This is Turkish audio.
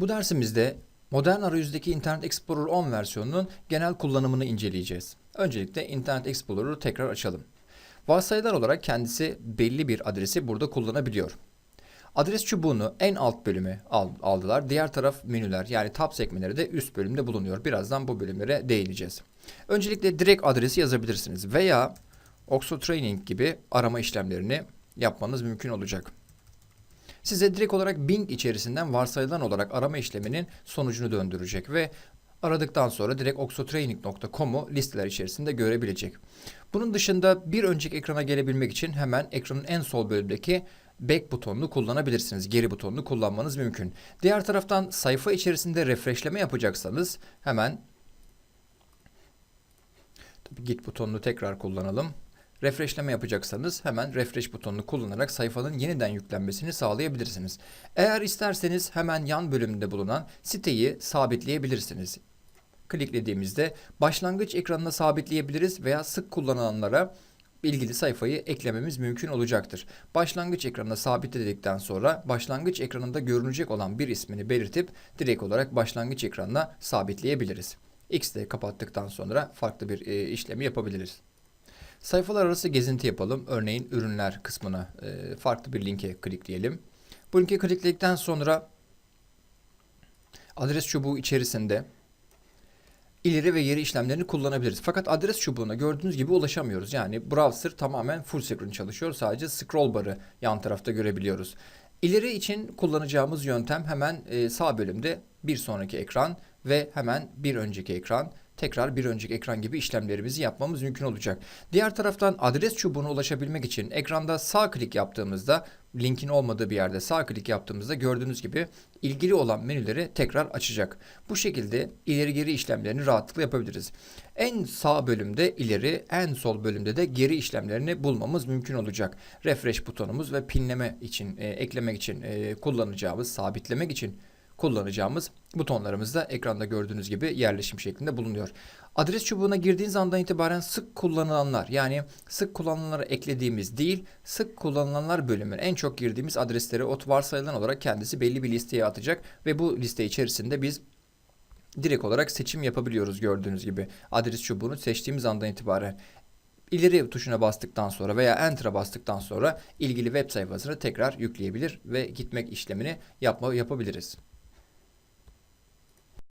Bu dersimizde modern arayüzdeki Internet Explorer 10 versiyonunun genel kullanımını inceleyeceğiz. Öncelikle Internet Explorer'ı tekrar açalım. Varsayılar olarak kendisi belli bir adresi burada kullanabiliyor. Adres çubuğunu en alt bölüme al- aldılar. Diğer taraf menüler yani tab sekmeleri de üst bölümde bulunuyor. Birazdan bu bölümlere değineceğiz. Öncelikle direkt adresi yazabilirsiniz veya Oxo Training gibi arama işlemlerini yapmanız mümkün olacak. Size direkt olarak Bing içerisinden varsayılan olarak arama işleminin sonucunu döndürecek ve aradıktan sonra direkt oxotraining.com'u listeler içerisinde görebilecek. Bunun dışında bir önceki ekrana gelebilmek için hemen ekranın en sol bölümdeki back butonunu kullanabilirsiniz. Geri butonunu kullanmanız mümkün. Diğer taraftan sayfa içerisinde refreshleme yapacaksanız hemen git butonunu tekrar kullanalım. Refreshleme yapacaksanız hemen refresh butonunu kullanarak sayfanın yeniden yüklenmesini sağlayabilirsiniz. Eğer isterseniz hemen yan bölümünde bulunan siteyi sabitleyebilirsiniz. Kliklediğimizde başlangıç ekranına sabitleyebiliriz veya sık kullanılanlara ilgili sayfayı eklememiz mümkün olacaktır. Başlangıç ekranına sabitledikten sonra başlangıç ekranında görünecek olan bir ismini belirtip direkt olarak başlangıç ekranına sabitleyebiliriz. X'de kapattıktan sonra farklı bir e, işlemi yapabiliriz. Sayfalar arası gezinti yapalım. Örneğin ürünler kısmına e, farklı bir linke klikleyelim. Bu linke klikledikten sonra adres çubuğu içerisinde ileri ve geri işlemlerini kullanabiliriz. Fakat adres çubuğuna gördüğünüz gibi ulaşamıyoruz. Yani browser tamamen full screen çalışıyor. Sadece scroll barı yan tarafta görebiliyoruz. İleri için kullanacağımız yöntem hemen e, sağ bölümde bir sonraki ekran ve hemen bir önceki ekran tekrar bir önceki ekran gibi işlemlerimizi yapmamız mümkün olacak. Diğer taraftan adres çubuğuna ulaşabilmek için ekranda sağ klik yaptığımızda linkin olmadığı bir yerde sağ klik yaptığımızda gördüğünüz gibi ilgili olan menüleri tekrar açacak. Bu şekilde ileri geri işlemlerini rahatlıkla yapabiliriz. En sağ bölümde ileri, en sol bölümde de geri işlemlerini bulmamız mümkün olacak. Refresh butonumuz ve pinleme için, e, eklemek için e, kullanacağımız, sabitlemek için kullanacağımız butonlarımız da ekranda gördüğünüz gibi yerleşim şeklinde bulunuyor. Adres çubuğuna girdiğiniz andan itibaren sık kullanılanlar yani sık kullanılanlara eklediğimiz değil sık kullanılanlar bölümü en çok girdiğimiz adresleri ot varsayılan olarak kendisi belli bir listeye atacak ve bu liste içerisinde biz direkt olarak seçim yapabiliyoruz gördüğünüz gibi. Adres çubuğunu seçtiğimiz andan itibaren ileri tuşuna bastıktan sonra veya enter'a bastıktan sonra ilgili web sayfasını tekrar yükleyebilir ve gitmek işlemini yapma yapabiliriz.